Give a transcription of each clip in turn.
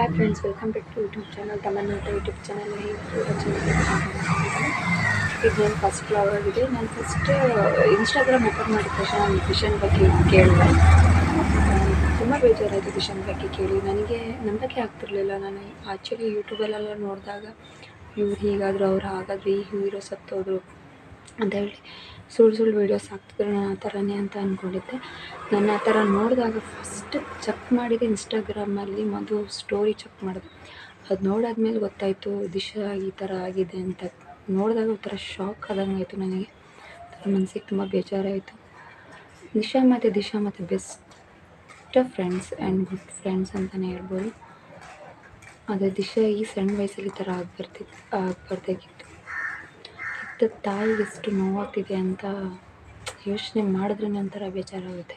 Hi friends welcome back to YouTube channel ತಮ್ಮನ್ನ YouTube channel ನನ್ನ first follower ಆಗಿದೆ ನಾನು ಫಸ್ಟ್ ಇನ್ಸ್ಟಾಗ್ರಾಮ್ ಓಪನ್ ಮಾಡಿದ ತಕ್ಷಣ ನಾನು ವಿಷನ್ ಬಗ್ಗೆ ಕೇಳಿದೆ. ತುಂಬ ಬೇಜಾರಾಯಿತು ವಿಷನ್ ಬಗ್ಗೆ ಕೇಳಿ. ನನಗೆ ನಂಬಿಕೆ ಆಗ್ತಿರ್ಲಿಲ್ಲ. ನಾನು ಆ್ಯಕ್ಚುಲಿ ಯೂಟ್ಯೂಬಲ್ಲೆಲ್ಲ ನೋಡಿದಾಗ ಇವ್ರು ಹೀಗಾದರು ಅವ್ರು ಹಾಗಾದ್ರೆ ಈ ಹೀರೋ ಸತ್ತೋದ್ರು. ಅಂತ ಹೇಳಿ ಸುಳ್ಳು ಸುಳ್ಳು ವೀಡಿಯೋಸ್ ಹಾಕ್ತಿದ್ರು ನಾನು ಆ ಥರನೇ ಅಂತ ಅಂದ್ಕೊಂಡಿದ್ದೆ ನಾನು ಆ ಥರ ನೋಡಿದಾಗ ಫಸ್ಟ್ ಚೆಕ್ ಮಾಡಿದೆ ಇನ್ಸ್ಟಾಗ್ರಾಮಲ್ಲಿ ಮೊದಲು ಸ್ಟೋರಿ ಚೆಕ್ ಮಾಡಿದೆ. ಅದು ನೋಡಾದ್ಮೇಲೆ ಗೊತ್ತಾಯಿತು, ದಿಶಾ ಈ ಥರ ಆಗಿದೆ ಅಂತ. ನೋಡಿದಾಗ ಒಂಥರ ಶಾಕ್ ಆದಂಗೆ ಆಯಿತು ನನಗೆ. ಮನಸ್ಸಿಗೆ ತುಂಬ ಬೇಜಾರಾಯಿತು. ದಿಶಾ ಮತ್ತು ದಿಶಾ ಮತ್ತು best friends and good friends ಅಂತಲೇ ಹೇಳ್ಬೋದು. ಆದರೆ ದಿಶಾ ಈ ಸಣ್ಣ ವಯಸ್ಸಲ್ಲಿ ಈ ಥರ ಆಗ್ಬರ್ತಿತ್ತು ಆಗ್ಬಾರ್ದಾಗಿತ್ತು. ಹೆತ್ತ ತಾಯಿಗೆ ಎಷ್ಟು ನೋವಾಗ್ತಿದೆ ಅಂತ ಯೋಚನೆ ಮಾಡಿದ್ರೆ ಒಂಥರ ಬೇಜಾರಾಗುತ್ತೆ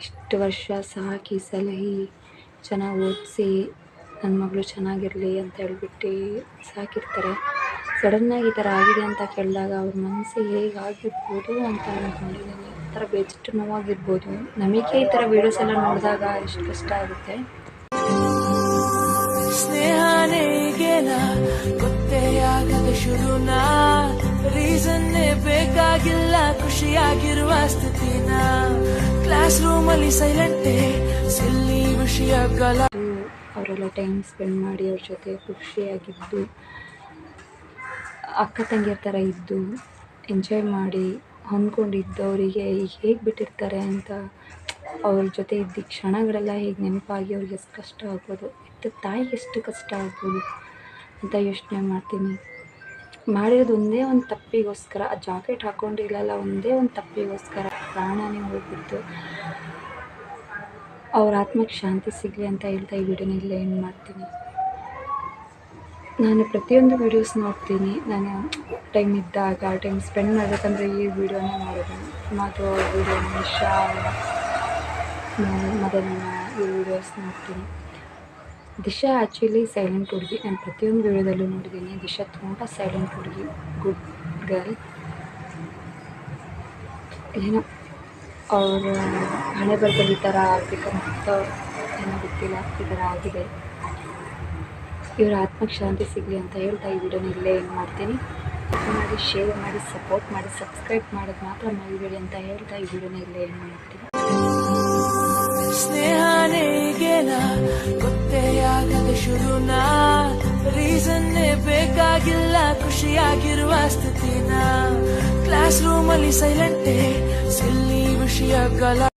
ಇಷ್ಟು ವರ್ಷ ಸಾಕಿ ಸಲಹಿ ಚೆನ್ನಾಗಿ ಓದಿಸಿ ನನ್ನ ಮಗಳು ಚೆನ್ನಾಗಿರಲಿ ಅಂತ ಹೇಳ್ಬಿಟ್ಟು ಸಾಕಿರ್ತಾರೆ. ಸಡನ್ನಾಗಿ ಈ ಥರ ಆಗಿದೆ ಅಂತ ಕೇಳಿದಾಗ ಅವ್ರ ಮನಸ್ಸು ಹೇಗಾಗಿರ್ಬೋದು ಅಂತ ಅಂದ್ಕೊಂಡಿದ್ದೀನಿ ಈ ಥರ ಬೆಸ್ಟ್ ನೋವಾಗಿರ್ಬೋದು. ನಮಗೆ ಈ ಥರ ವೀಡಿಯೋಸ್ ಎಲ್ಲ ನೋಡಿದಾಗ ಎಷ್ಟು ಕಷ್ಟ ಆಗುತ್ತೆ. ಗೊತ್ತೇ ಆಗದ ಶುರುನ ರೀಸನ್ನೇ ಬೇಕಾಗಿಲ್ಲ, ಖುಷಿಯಾಗಿರುವ ಸ್ಥಿತಿನ. ಕ್ಲಾಸ್ ರೂಮಲ್ಲಿ ಸೈಲೆಂಟೇ ಸಿಲ್ಲಿ ಅದು ಅವರೆಲ್ಲ ಟೈಮ್ ಸ್ಪೆಂಡ್ ಮಾಡಿ ಅವ್ರ ಜೊತೆ ಖುಷಿಯಾಗಿದ್ದು, ಅಕ್ಕ ತಂಗಿಯರ ಥರ ಇದ್ದು ಎಂಜಾಯ್ ಮಾಡಿ ಹೊಂದ್ಕೊಂಡಿದ್ದವರಿಗೆ ಈಗ ಹೇಗೆ ಬಿಟ್ಟಿರ್ತಾರೆ ಅಂತ ಅವ್ರ ಜೊತೆ ಇದ್ದ ಕ್ಷಣಗಳೆಲ್ಲ ಹೇಗೆ ನೆನಪಾಗಿ ಅವ್ರಿಗೆ ಎಷ್ಟು ಕಷ್ಟ ಆಗ್ಬೋದು ತಾಯಿಗೆ ಎಷ್ಟು ಕಷ್ಟ ಆಗ್ಬೋದು. ಅಂತ ಯೋಚನೆ ಮಾಡ್ತೀನಿ. ಮಾಡಿರೋದು ಒಂದೇ ಒಂದು ತಪ್ಪಿಗೋಸ್ಕರ, ಆ ಜಾಕೆಟ್ ಹಾಕ್ಕೊಂಡಿರಲಿಲ್ಲ ಒಂದೇ ಒಂದು ತಪ್ಪಿಗೋಸ್ಕರ ಪ್ರಾಣನೇ ಹೋಗ್ಬಿಟ್ಟು ಅವ್ರ ಆತ್ಮಕ್ಕೆ ಶಾಂತಿ ಸಿಗಲಿ ಅಂತ ಹೇಳ್ತಾ ಈ ವಿಡಿಯೋನ ಇಲ್ಲೇ ಏನು ಮಾಡ್ತೀನಿ. ನಾನು ಪ್ರತಿಯೊಂದು ವೀಡಿಯೋಸ್ ನೋಡ್ತೀನಿ. ನಾನು ಟೈಮ್ ಇದ್ದಾಗ ಟೈಮ್ ಸ್ಪೆಂಡ್ ಮಾಡಬೇಕಂದ್ರೆ ಈ ವಿಡಿಯೋನೇ ಮಾಡೋದು ಮಾತು ವಿಡಿಯೋ ನಿಶಾ ಮೊದಲಿನ ಈ ವಿಡಿಯೋಸ್ ನೋಡ್ತೀನಿ. ದಿಶಾ ಆ್ಯಕ್ಚುಲಿ ಸೈಲೆಂಟ್ ಹುಡುಗಿ. ನಾನು ಪ್ರತಿಯೊಂದು ವಿಡಿಯೋದಲ್ಲೂ ನೋಡಿದ್ದೀನಿ ದಿಶಾ ತುಂಬ ಸೈಲೆಂಟ್ ಹುಡುಗಿ. ಗುಡ್ ಗರ್ಲ್ ಏನೋ ಅವರ ಹಣೆ ಬರದಲ್ಲಿ ಈ ಥರ ಆಗಬೇಕಂತ ಏನೋ ಗೊತ್ತಿಲ್ಲ. ಈ ಥರ ಆಗಿದೆ. ಇವರ ಆತ್ಮಕ್ಕೆ ಶಾಂತಿ ಸಿಗಲಿ ಅಂತ ಹೇಳ್ತಾ ಈ ವಿಡಿಯೋನ ಇಲ್ಲೇ ಏನು ಮಾಡ್ತೀನಿ. ಮಾಡಿ ಶೇರ್ ಮಾಡಿ ಸಪೋರ್ಟ್ ಮಾಡಿ ಸಬ್ಸ್ಕ್ರೈಬ್ ಮಾಡೋದು ಮಾತ್ರ ಮರಿಬೇಡಿ ಅಂತ ಹೇಳ್ತಾ ಈ ವಿಡಿಯೋನ ಇಲ್ಲೇ ಏನು ಮಾಡ್ತೀನಿ. ಸ್ನೇಹ ಗೊತ್ತೇ ಶುರುನ ರೀಸನ್ನೇ ಬೇಕಾಗಿಲ್ಲ ಖುಷಿಯಾಗಿರುವ ಸ್ಥಿತಿನ. ಕ್ಲಾಸ್ ರೂಮಲ್ಲಿ ಸೈಲೆಂಟೇ ಸಿಲ್ಲಿ ವಿಷಯಗಳ